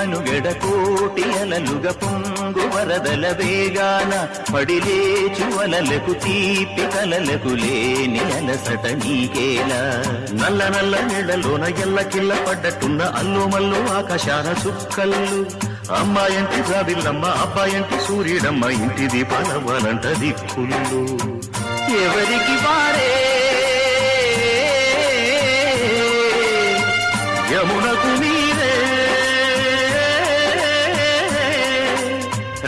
మనుగడ కోటి అలలుగ పొంగు వరదల వేగాన పడిలేచు అలలకు తీపి కలలకు లేని అలసట నీకేలా నల్ల నల్ల నీళ్ళలోన ఎల్ల కిల్ల పడ్డట్టున్న అల్లు మల్లు ఆకాశాన చుక్కల్లు అమ్మాయంటి జాబిల్లమ్మ అబ్బాయంటి సూర్యుడమ్మ ఇంటి దీపాలవ్వాలంట దిక్కులు ఎవరికి వారే? యమునకు నీ